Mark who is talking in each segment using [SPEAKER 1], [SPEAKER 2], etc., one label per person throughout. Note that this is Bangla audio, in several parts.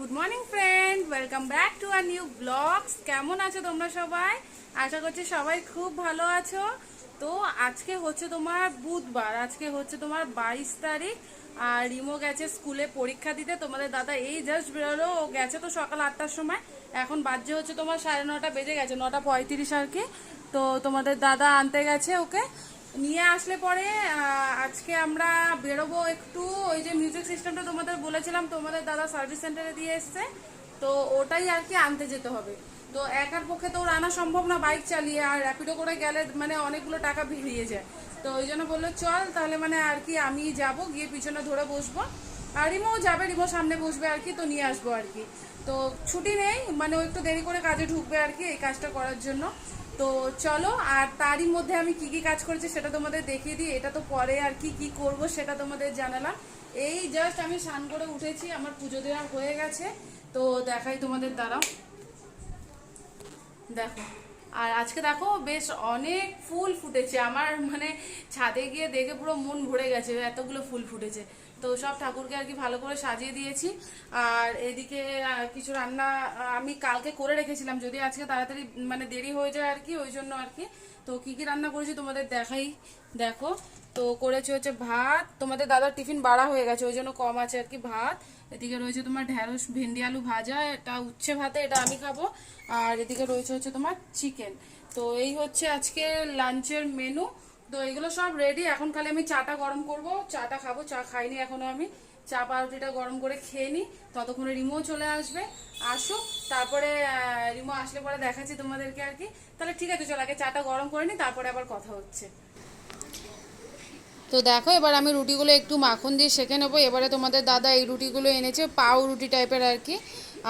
[SPEAKER 1] Good morning friend welcome back to our new blogs কেমন আছো তোমরা সবাই? আশা করছি সবাই খুব ভালো আছো। তো আজকে হচ্ছে তোমার বুধবার। আজকে হচ্ছে তোমার বাইশ তারিখ। আর রিমো গেছে স্কুলে পরীক্ষা দিতে। তোমাদের দাদা এই জাস্ট বেরোলো। ও গেছে তো সকাল আটটার সময়। এখন বাজে হচ্ছে তোমার সাড়ে নটা বেজে গেছে। নটা পঁয়ত্রিশ আর কি। তো তোমাদের দাদা আনতে গেছে ওকে। নিয়ে আসলে পরে আজকে আমরা বেরোবো একটু। ওই যে মিউজিক সিস্টেমটা তোমাদের বলেছিলাম, তোমাদের দাদা সার্ভিস সেন্টারে দিয়ে এসছে, তো ওটাই আর কি আনতে যেতে হবে। তো একার পক্ষে তো ওর আনা সম্ভব না বাইক চালিয়ে, আর র্যাপিডো করে গেলে মানে অনেকগুলো টাকা বেরিয়ে যায়। তো ওই জন্য বলল, চল তাহলে মানে আর কি আমি যাব, গিয়ে পিছনে ধরে বসবো। আর রিমোও যাবে, রিমো সামনে বসবে আর কি, তো নিয়ে আসব আর কি। তো ছুটি নেই মানে ও একটু দেরি করে কাজে ঢুকবে আর কি এই কাজটা করার জন্য। তো চলো, আর তারই মধ্যে আমি কি কি কাজ করেছি সেটা তোমাদের দেখিয়ে দিই। এটা তো পরে আর কি কি করব সেটা তোমাদের জানালাম। এই জাস্ট আমি স্নান করে উঠেছি, আমার পুজো দেওয়া হয়ে গেছে। তো দেখাই তোমাদের দ্বারা দেখো, আর আজকে দেখো বেশ অনেক ফুল ফুটেছে। আমার মানে ছাদে গিয়ে দেখে পুরো মন ভরে গেছে, এতগুলো ফুল ফুটেছে। তো সব ঠাকুরকে আর কি ভালো করে সাজিয়ে দিয়েছি। আর এদিকে কিছু রান্না আমি কালকে করে রেখেছিলাম, যদি আজকে তাড়াতাড়ি মানে দেরি হয়ে যায় আর কি, ওই জন্য আর কি। তো কি কি রান্না করেছি তোমাদের দেখাই, দেখো। তো করেছি হচ্ছে ভাত, তোমাদের দাদার টিফিন বাড়া হয়ে গেছে, ওই জন্য কম আছে আর কি ভাত। এদিকে রয়েছে তোমার ঢ্যাঁড়স, ভেন্ডি, আলু ভাজা, এটা উচ্ছে ভাতে, এটা আমি খাব। আর এদিকে রয়েছে হচ্ছে তোমার চিকেন। তো এই হচ্ছে আজকে লাঞ্চের মেনু তো এগুলো সব রেডি এখন খালি আমি চাটা গরম করব। চাটা খাব, চা খাইনি এখনও আমি। চা পাউরুটিটা গরম করে খেয়ে নিই ততক্ষণে রিমো চলে আসবে। আসুক, তারপরে রিমো আসলে পরে দেখাচ্ছি তোমাদেরকে আর কি। তাহলে ঠিক আছে, চল আগে চাটা গরম করে নিই তারপরে আবার কথা হচ্ছে। তো দেখো, এবার আমি রুটিগুলো একটু মাখন দিয়ে সেঁকে নেব। এবারে তোমাদের দাদা এই রুটিগুলো এনেছে পাউ রুটি টাইপের আর কি।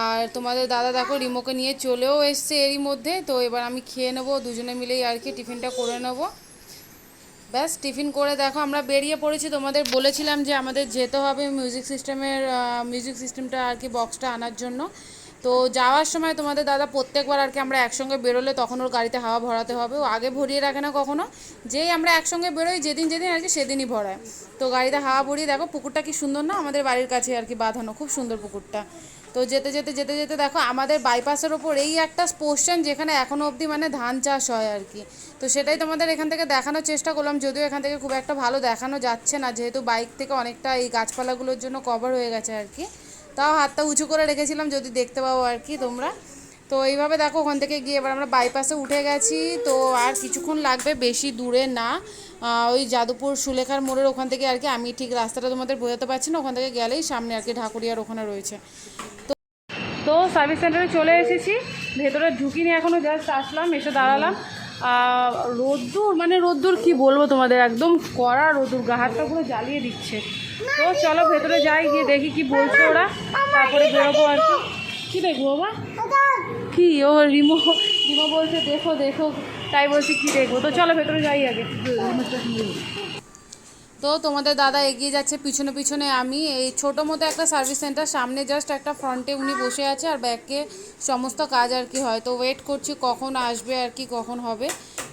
[SPEAKER 1] আর তোমাদের দাদা দেখো, রিমোকে নিয়ে চলেও এসছে এরই মধ্যে। তো এবার আমি খেয়ে নেব, দুজনে মিলেই আর কি টিফিনটা করে নেব। ব্যাস, টিফিন করে দেখো, আমরা বেরিয়ে পড়েছি। তোমাদের বলেছিলাম যে আমাদের যেতে হবে মিউজিক সিস্টেমের মিউজিক সিস্টেমটা আর কি বক্সটা আনার জন্য। তো যাওয়ার সময় তোমাদের দাদা প্রত্যেকবার আর কি আমরা একসঙ্গে বেরোলে তখন ওর গাড়িতে হাওয়া ভরাতে হবে। ও আগে ভরিয়ে রাখে না কখনো। যেই আমরা একসঙ্গে বেরোই, যেদিন যেদিন আর কি সেদিনই ভরায়। তো গাড়িতে হাওয়া ভরিয়ে দেখো, পুকুরটা কি সুন্দর না? আমাদের বাড়ির কাছে আর কি বাঁধানো, খুব সুন্দর পুকুরটা। তো যেতে যেতে যেতে যেতে দেখো আমাদের বাইপাসের ওপর এই একটা পোর্শন যেখানে এখনও অবধি মানে ধান চাষ হয় আর কি। তো সেটাই তোমাদের এখান থেকে দেখানোর চেষ্টা করলাম, যদিও এখান থেকে খুব একটা ভালো দেখানো যাচ্ছে না, যেহেতু বাইক থেকে অনেকটা এই গাছপালাগুলোর জন্য কভার হয়ে গেছে আর কি। তাও হাতটা উঁচু করে রেখেছিলাম, যদি দেখতে পাবো আর কি তোমরা। তো এইভাবে দেখো ওখান থেকে গিয়ে এবার আমরা বাইপাসে উঠে গেছি। তো আর কিছুক্ষণ লাগবে, বেশি দূরে না। ওই যাদবপুর সুলেখার মোড়ের ওখান থেকে আর কি আমি ঠিক রাস্তাটা তোমাদের বোঝাতে পারছি না, ওখান থেকে গেলেই সামনে আর কি ঢাকুরিয়ার ওখানে রয়েছে। তো তো সার্ভিস সেন্টারে চলে এসেছি। ভেতরে ঢুকিনি এখনও জাস্ট আসলাম, এসে দাঁড়ালাম। রোদ্দুর মানে রোদ্দুর কি বলব তোমাদের, একদম কড়া রোদ্দুর, গা হাতটা পুরো জ্বালিয়ে দিচ্ছে। তো চলো ভেতরে যাই, গিয়ে দেখি কি বলছে ওরা, তারপরে বেরোবো আর কি। কী দেখব বাবা? কি? ও, রিমো রিমো বলছে, দেখো দেখো। তাই বলছি, কি দেখব? তো চলো, ভেতরে যাই আগে। তো তোমাদের দাদা এগিয়ে যাচ্ছে, পিছনে পিছনে আমি। এই ছোটো মতো একটা সার্ভিস সেন্টার সামনে জাস্ট একটা ফ্রন্টে উনি বসে আছে আর ব্যাকে সমস্ত কাজ আর কি হয়। তো ওয়েট করছি কখন আসবে আর কি কখন হবে।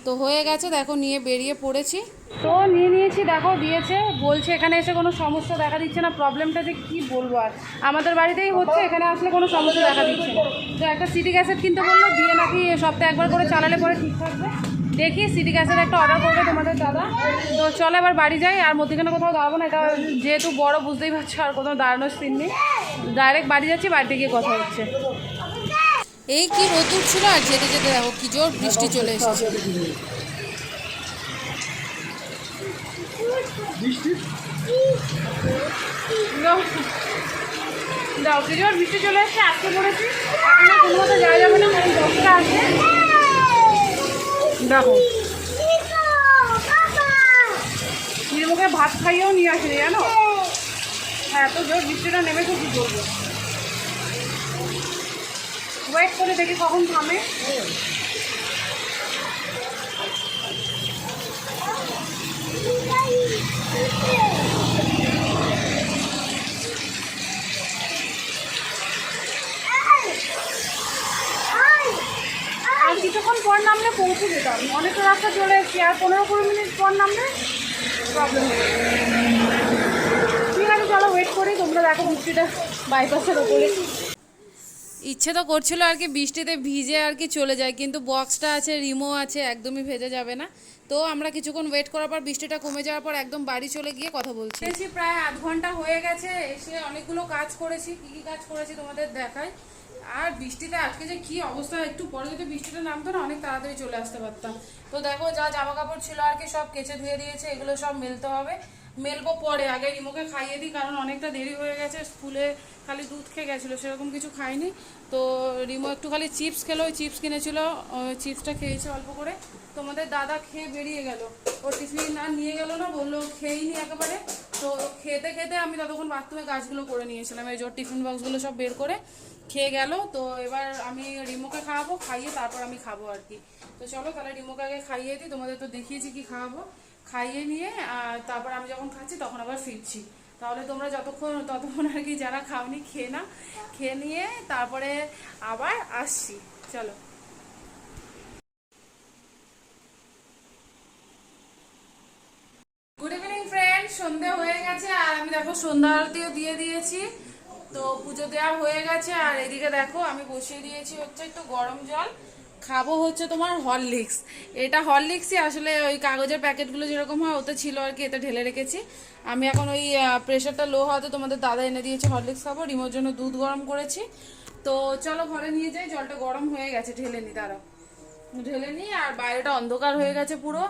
[SPEAKER 1] তো হয়ে গেছে, দেখো নিয়ে বেরিয়ে পড়েছি। তো নিয়ে নিয়েছি, দেখো দিয়েছে, বলছে এখানে এসে কোনো সমস্যা দেখা দিচ্ছে না, প্রবলেমটা যে কী বলব আর। আমাদের বাড়িতেই হচ্ছে, এখানে আসলে কোনো সমস্যা দেখা দিচ্ছে তো একটা সিটি গ্যাসের কিনতে বলল, দিয়ে নাকি সপ্তাহে একবার করে চালালে পরে ঠিক থাকবে। দেখি, সিটি গ্যাসের একটা অর্ডার করবে তোমাদের দাদা। তো চলো এবার বাড়ি যাই, আর মধ্যখানে কোথাও দাঁড়াবো না, এটা যেহেতু বড়, বুঝতেই পারছ, আর কোথাও দাঁড়ানোর সিন নেই। ডাইরেক্ট বাড়ি যাচ্ছি, বাড়িতে গিয়ে কথা হচ্ছে। এই কি রোদ্দুর ছিল আর যেতে যেতে দেখো কি জোর বৃষ্টি চলে এসেছে। যাও কি জোর বৃষ্টি চলে না ভাত খাইয়েও নিয়ে আসিনি, জানো? হ্যাঁ এত জোর বৃষ্টিটা নেমেছে, কি করব ওয়েট করে দেখি কখন থামে? আর কিছুক্ষণ পর নামলে পৌঁছে যেতাম। অনেকটা রাস্তা চলে এসেছি, আর পনেরো কুড়ি মিনিট পর নামলে প্রবলেম ঠিক আছে, চলো ওয়েট করি, তোমরা দেখো বৃষ্টিটা বাইপাসের ওপরে। ইচ্ছে তো করছিল আর কি বৃষ্টিতে ভিজে আর কি চলে যায়, কিন্তু বক্সটা আছে, রিমো আছে, একদমই ভেজে যাবে না। তো আমরা কিছুক্ষণ ওয়েট করার পর বৃষ্টিটা কমে যাওয়ার পর একদম বাড়ি চলে গিয়ে কথা বলছি। এসেছি প্রায় আধ ঘণ্টা হয়ে গেছে, এসে অনেকগুলো কাজ করেছি, কি কি কাজ করেছি তোমাদের দেখাই। আর বৃষ্টিতে আজকে যে কি অবস্থা, একটু পরে যদি বৃষ্টিটা নামতো না, অনেক তাড়াতাড়ি চলে আসতে পারতাম। তো দেখো যা জামা কাপড় ছিল আর কি সব কেচে ধুয়ে দিয়েছে, এগুলো সব মেলতে হবে। মেলবো পরে। আগে রিমোকে খাইয়ে দিই, কারণ অনেকটা দেরি হয়ে গেছে স্কুলে খালি দুধ খেয়ে গেছিল, সেরকম কিছু খাইনি। তো রিমো একটু খালি চিপস খেলো, ওই চিপস কিনেছিল চিপসটা খেয়েছে অল্প করে। তোমাদের দাদা খেয়ে বেরিয়ে গেল। ও টিফিন আর নিয়ে গেল না, বলল খেয়েই নি একেবারে। তো খেতে খেতে আমি ততক্ষণ বাথরুমে গাছগুলো করে নিয়েছিলাম, এই জোর টিফিন বক্সগুলো সব বের করে খেয়ে গেল। তো এবার আমি রিমোকে খাওয়াবো, খাইয়ে তারপর আমি খাব আর কি। তো চলো তাহলে রিমোকে আগে খাইয়ে দিই, তোমাদের তো দেখিয়েছি কি খাওয়াবো। খাইয়ে নিয়ে তারপর আমি যখন খাচ্ছি তখন আবার ফিরছি। তাহলে তোমরা যতক্ষণ, ততক্ষণ আর কি যারা খাওনি, খেয়ে না খেয়ে নিয়ে তারপরে আবার আসছি। চলো। গুড ইভিনিং ফ্রেন্ড সন্ধে হয়ে গেছে, আর আমি দেখো সন্ধ্যা আরতিও দিয়ে দিয়েছি। তো পুজো দেওয়া হয়ে গেছে, আর এদিকে দেখো আমি বসিয়ে দিয়েছি হচ্ছে একটু গরম জল। খাব হচ্ছে তোমার হরলিক্স। এটা হরলিক্সই আসলে ওই কাগজের প্যাকেটগুলো যেরকম হয়, ওতে ছিল আর কি এটা ঢেলে রেখেছি। আমি এখন ওই প্রেশারটা লো হওয়াতে তোমাদের দাদা এনে দিয়েছে হরলিক্স খাব, রিমোর জন্য দুধ গরম করেছি। তো চলো ঘরে নিয়ে যাই, জলটা গরম হয়ে গেছে, ঢেলে নি, দাঁড়াও। ঢেলে নিই আর বাইরেটা অন্ধকার হয়ে গেছে পুরো।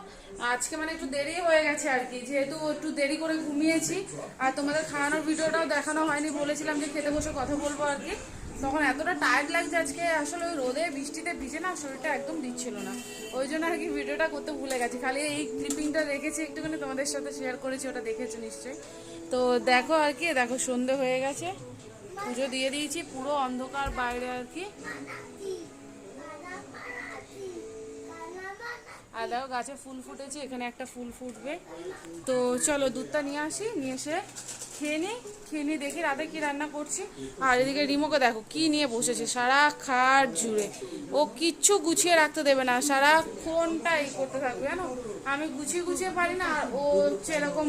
[SPEAKER 1] আজকে মানে একটু দেরি হয়ে গেছে আর কি, যেহেতু একটু দেরি করে ঘুমিয়েছি। আর তোমাদের খাওয়ানোর ভিডিওটাও দেখানো হয়নি, বলেছিলাম যে খেতে বসে কথা বলব আর কি। তখন এতটা টায়ার্ড লাগছে আজকে, আসলে ওই রোদে বৃষ্টিতে ভিজে না শরীরটা একদম দিচ্ছিল না। ওই জন্য আর কি ভিডিওটা করতে ভুলে গেছি। খালি এই ক্লিপিংটা দেখেছি একটুখানি তোমাদের সাথে শেয়ার করেছি, ওটা দেখেছ নিশ্চয়ই। তো দেখো আর কি, দেখো সন্ধে হয়ে গেছে। পুজো দিয়ে দিয়েছি, পুরো অন্ধকার বাইরে আর কি। আর দেখো গাছে ফুল ফুটেছে, এখানে একটা ফুল ফুটবে। তো চলো দুধটা নিয়ে আসি, নিয়ে এসে খেয়ে নিই খেয়ে নিই দেখি রাতে কি রান্না করছি। আর এদিকে রিমোকে দেখো কি নিয়ে বসেছে সারা খাট জুড়ে। ও কিচ্ছু গুছিয়ে রাখতে দেবে না সারাক্ষণটা এই করতে থাকবে, জানো? আমি গুছিয়ে গুছিয়ে পারি না, আর ও হচ্ছে এরকম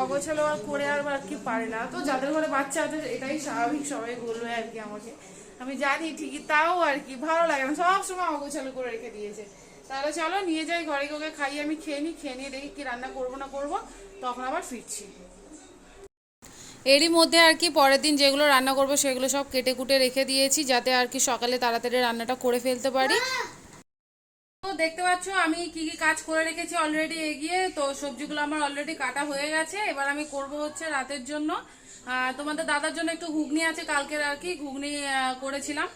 [SPEAKER 1] অগোছালো করে আর আর কি পারে না। তো যাদের ঘরে বাচ্চা আছে, এটাই স্বাভাবিক, সবাই বলবে আর কি আমাকে। আমি জানি ঠিকই, তাও আর কি, ভালো লাগে না সব সময় অগোছালো করে রেখে দিয়েছে। তাহলে চলো নিয়ে যাই ঘরে ওকে খাইয়ে আমি খেয়ে নিই খেয়ে নিয়ে দেখি কি রান্না করব না করব তখন আবার ফিরছি। এরই মধ্যে আর কি পরের দিন যেগুলো রান্না করব সেগুলো সব কেটে কুটে রেখে দিয়েছি যাতে আর কি সকালে তাড়াতাড়ি রান্নাটা করে ফেলতে পারি। তো দেখতে পাচ্ছ আমি কি কি কাজ করে রেখেছি অলরেডি এগিয়ে তো সবজিগুলো আমার অলরেডি কাটা হয়ে গেছে এবার আমি করব হচ্ছে রাতের জন্য। তোমাদের দাদার জন্য একটু ঘুগনি আছে কালকের আর কি ঘুগনি করেছিলাম।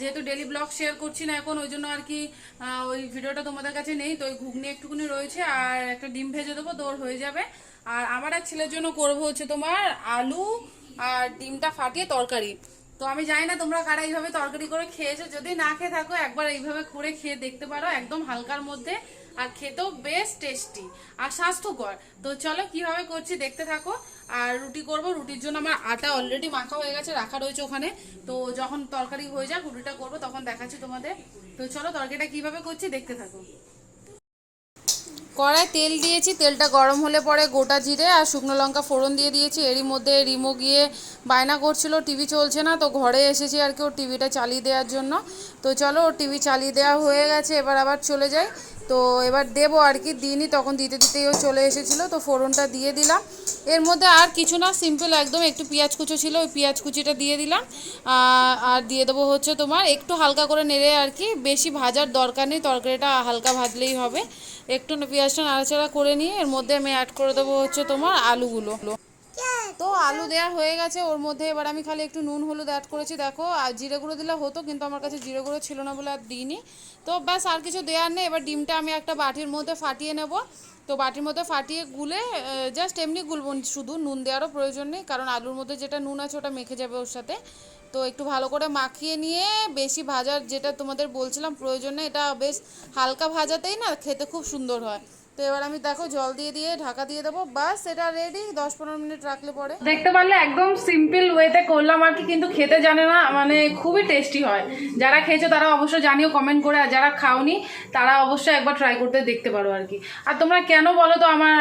[SPEAKER 1] যেহেতু ডেলি ব্লগ শেয়ার করছি না এখন, ওই জন্য আর কি ওই ভিডিওটা তোমাদের কাছে নেই। তো ওই ঘুগনি একটুকুনি রয়েছে আর একটা ডিম ভেজে দেবো দৌড় হয়ে যাবে। আর আমার এক ছেলের জন্য করব হচ্ছে তোমার আলু আর ডিমটা ফাটিয়ে তরকারি। তো আমি জানি না তোমরা কারা এইভাবে তরকারি করে খেয়েছো। যদি না খেয়ে থাকো, একবার এইভাবে করে খেয়ে দেখতে পারো, একদম হালকার মধ্যে, আর খেতেও বেশ টেস্টি আর স্বাস্থ্যকর। তো চলো কীভাবে করছি দেখতে থাকো। আর রুটি করব, রুটির জন্য আমার আটা অলরেডি মাখা হয়ে গেছে, রাখা রয়েছে ওখানে। তো যখন তরকারি হয়ে যাক, রুটিটা করব, তখন দেখাচ্ছি তোমাদের। তো চলো তরকারিটা কীভাবে করছি দেখতে থাকো। কড়াই তেল দিয়েছি, তেলটা গরম হলে পরে গোটা জিরে আর শুকনো লঙ্কা ফোড়ন দিয়ে দিয়েছি। এরই মধ্যে রিমো গিয়ে বায়না করছিল, টিভি চলছে না, তো ঘরে এসেছি আর কি ওর টিভিটা চালিয়ে দেওয়ার জন্য। তো চলো ওর টিভি চালিয়ে দেওয়া হয়ে গেছে, এবার আবার চলে যাই। তো এবার দেবো আর কি, দিইনি, তখন দিতে দিতেই ও চলে এসেছিল, তো ফোড়নটা দিয়ে দিলাম। এর মধ্যে আর কিছু না সিম্পল একদম একটু পেঁয়াজ কুচো ছিল, ওই পেঁয়াজ কুচিটা দিয়ে দিলাম। আর দিয়ে দেবো হচ্ছে তোমার একটু হালকা করে নেড়ে আর কি, বেশি ভাজার দরকার নেই, তরকারিটা হালকা ভাজলেই হবে। একটু পেঁয়াজটা নাড়াচাড়া করে নিয়ে এর মধ্যে আমি অ্যাড করে দেবো হচ্ছে তোমার আলুগুলো। তো আলু দেওয়া হয়ে গেছে, ওর মধ্যে এবার আমি খালি একটু নুন, হলুদ অ্যাড করেছি, দেখো, আর জিরে গুঁড়ো দিলে হতো, কিন্তু আমার কাছে জিরে গুঁড়ো ছিল না বলে আর দিইনি। তো ব্যাস, আর কিছু দেওয়ার নেই, এবার ডিমটা আমি একটা বাটির মধ্যে ফাটিয়ে নেব। তো বাটির মধ্যে ফাটিয়ে গুলে জাস্ট এমনি গুলবো, শুধু নুন দেওয়ারও প্রয়োজন নেই, কারণ আলুর মধ্যে যেটা নুন আছে ওটা মেখে যাবে ওর সাথে। তো একটু ভালো করে মাখিয়ে নিয়ে, বেশি ভাজার যেটা তোমাদের বলছিলাম, প্রয়োজন নেই, এটা বেশ হালকা ভাজাতেই না, খেতে খুব সুন্দর হয়।
[SPEAKER 2] তো এবার আমি দেখো জল দিয়ে দিয়ে, ঢাকা দিয়ে দেবো। বাস, এটা রেডি দশ পনেরো মিনিট রাখলে পরে।
[SPEAKER 1] দেখতে পারলে একদম সিম্পল ওয়েতে করলাম আর কি, কিন্তু খেতে জানে না মানে খুবই টেস্টি হয়। যারা খেয়েছো তারা অবশ্যই জানিও কমেন্ট করে। আর যারা খাওনি, তারা অবশ্যই একবার ট্রাই করতে দেখতে পারো আর কি। আর তোমরা কেন বলো তো আমার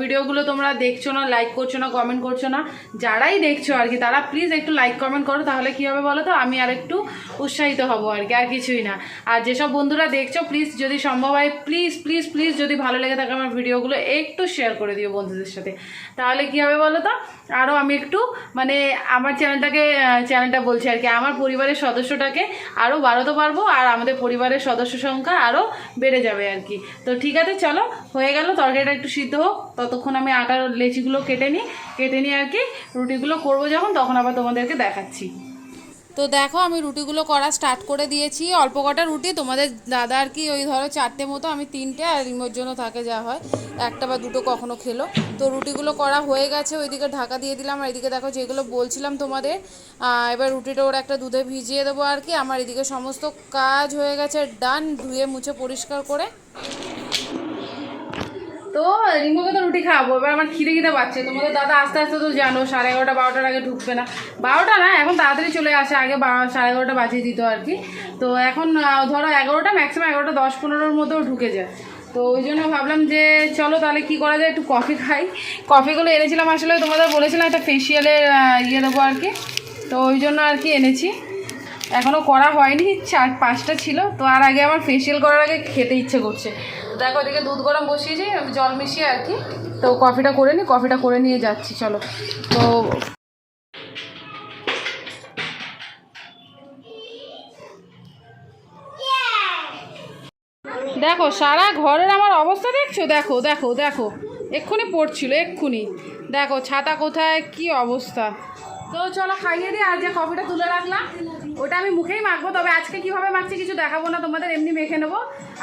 [SPEAKER 1] ভিডিওগুলো তোমরা দেখছ না লাইক করছ না কমেন্ট করছ না? যারাই দেখছ আর কি, তারা প্লিজ একটু লাইক কমেন্ট করো, তাহলে কী হবে বলো তো? আমি আর একটু উৎসাহিত হব আর কি, আর কিছুই না। আর যেসব বন্ধুরা দেখছ প্লিজ যদি সম্ভব হয় প্লিজ প্লিজ প্লিজ যদি ভালো লেগে থাকে আমার ভিডিওগুলো একটু শেয়ার করে দিও বন্ধুদের সাথে। তাহলে কী হবে বলো তো? আরও আমি একটু মানে আমার চ্যানেলটাকে চ্যানেলটা বলছি আর কি। আমার পরিবারের সদস্যটাকে আরও বাড়াতে পারব আর আমাদের পরিবারের সদস্য সংখ্যা আরও বেড়ে যাবে আর কি। তো ঠিক আছে, চলো, হয়ে গেল, তরকারিটা একটু সিদ্ধ হোক। ততক্ষণ আমি আটার লেচিগুলো কেটে নিই কেটে নিই আর কি, রুটিগুলো করব যখন, তখন আবার তোমাদেরকে দেখাচ্ছি।
[SPEAKER 2] তো দেখো, আমি রুটিগুলো করা স্টার্ট করে দিয়েছি। অল্প কটা রুটি, তোমাদের দাদা আর কি ওই ধরো চারটে মতো, আমি তিনটে আর রিমোর জন্য থাকে যা হয়, একটা বা দুটো কখনো খেলো। তো রুটিগুলো করা হয়ে গেছে, ওইদিকে ঢাকা দিয়ে দিলাম, আর এদিকে দেখো যেগুলো বলছিলাম তোমাদের এবার রুটিটা ওরা একটা দুধে ভিজিয়ে দেবো আর কি। আমার এদিকে সমস্ত কাজ হয়ে গেছে ডান ধুয়ে মুছে পরিষ্কার করে।
[SPEAKER 1] তো রিমোকে তো রুটি খাব, এবার আমার খিদে খিদে পাচ্ছে। তোমাদের দাদা আস্তে আস্তে তো জানো, সাড়ে এগারোটা, বারোটার আগে ঢুকবে না। বারোটা না, এখন তাড়াতাড়ি চলে আসে, আগে সাড়ে এগারোটা বাজিয়ে দিত আর কি। তো এখন ধরো এগারোটা ম্যাক্সিমাম এগারোটা, দশ, পনেরোর মধ্যেও ঢুকে যায়। তো ওই জন্য ভাবলাম যে, চলো তাহলে কি করা যায়, একটু কফি খাই। কফিগুলো এনেছিলাম আসলে, তোমাদের বলেছিলাম একটা ফেসিয়ালের ইয়ে দেবো আর কি। তো ওই জন্য আর কি এনেছি। এখনও করা হয়নি, চার, পাঁচটা ছিল। তো আর আগে আমার ফেসিয়াল করার আগে খেতে ইচ্ছে করছে। দেখো ওদিকে দুধ গরম বসিয়েছি, আমি জল মিশিয়ে আর কি। তো কফিটা করে নিই কফিটা করে নিয়ে যাচ্ছি, চলো। তো দেখো, সারা ঘরের আমার অবস্থা দেখছ? দেখো দেখো দেখো। এক্ষুনি পড়ছিল, এক্ষুনি। দেখো, ছাতা কোথায়? কি অবস্থা? তো চলো খাইয়ে দিই আর যে কফিটা তুলে রাখলাম। ওটা আমি মুখেই মাখবো, তবে আজকে কীভাবে মাখছি কিছু দেখাবো না, তোমাদের এমনি মেখে নেব।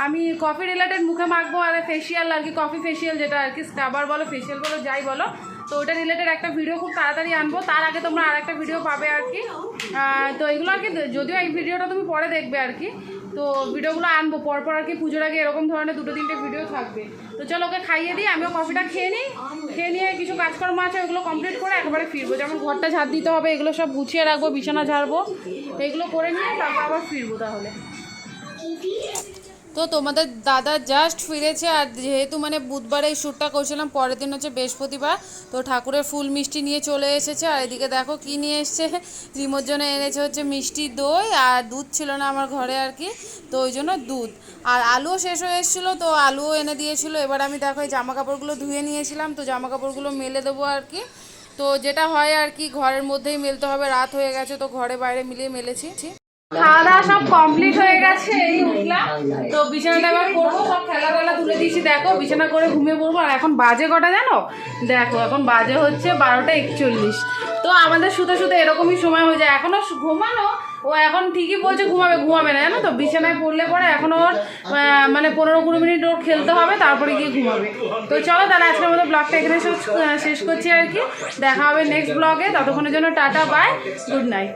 [SPEAKER 1] আমি কফি রিলেটেড মুখে মাখবো আর ফেসিয়াল আর কি কফি ফেসিয়াল যেটা আর কি স্ক্রাবার বলো ফেসিয়াল বলো, যাই বলো। তো ওটা রিলেটেড একটা ভিডিও খুব তাড়াতাড়ি আনব। তার আগে তোমরা আর একটা ভিডিও পাবে আর কি। তো এগুলো আর কি, যদিও এই ভিডিওটা তুমি পরে দেখবে আর কি। তো ভিডিওগুলো আনব, পরপর আর কি পুজোর আগে এরকম ধরনের দুটো তিনটে ভিডিও থাকবে। তো চলো ওকে খাইয়ে দিই, আমিও কফিটা খেয়ে নিই। খেয়ে নিয়ে কিছু কাজকর্ম আছে, ওগুলো কমপ্লিট করে একবারে ফিরবো। যেমন ঘরটা ঝাড় দিতে হবে, এগুলো সব গুছিয়ে রাখব, বিছানা ঝাড়বো। এগুলো করে নিয়ে তারপর আবার ফিরবো তাহলে।
[SPEAKER 2] তো তোমাদের দাদা জাস্ট ফিরেছে আর যেহেতু মানে বুধবারে এই শ্যুটটা করছিলাম, পরের দিন হচ্ছে বৃহস্পতিবার, তো ঠাকুরের ফুল মিষ্টি নিয়ে চলে এসেছে। আর এদিকে দেখো কি নিয়ে এসছে, রিমোর জন্য এনেছে হচ্ছে মিষ্টি দই আর দুধ ছিল না আমার ঘরে আর কি, তো ওই জন্য দুধ। আর আলুও শেষ হয়ে এসেছিল, তো আলুও এনে দিয়েছিল। এবার আমি দেখো এই জামা কাপড়গুলো ধুয়ে নিয়েছিলাম, তো জামা কাপড়গুলো মেলে দেবো আর কি। তো যেটা হয় আর কি, ঘরের মধ্যেই মেলতে হবে, রাত হয়ে গেছে, তো ঘরে বাইরে মিলিয়ে মেলেছি।
[SPEAKER 1] খাওয়া দাওয়া সব কমপ্লিট হয়ে গেছে তো করব, সব দিয়েছি, দেখো, বিছানা করে ঘুমিয়ে পড়ব। আর এখন বাজে কটা জানো? দেখো, এখন বাজে হচ্ছে বারোটা একচল্লিশ। তো আমাদের এরকমই সময় হয়ে যায়। এখনও ঘুমানো, ও এখন ঠিকই বলছে ঘুমাবে ঘুমাবে না, জানো তো? বিছানায় পড়লে পরে এখন ওর মানে পনেরো কুড়ি মিনিট ওর খেলতে হবে, তারপরে গিয়ে ঘুমাবে। তো চলো তাহলে আজকের মতো ব্লগটা এখানে শেষ করছি আর কি। দেখা হবে নেক্সট ব্লগে ততক্ষণের জন্য টাটা বাই গুড নাইট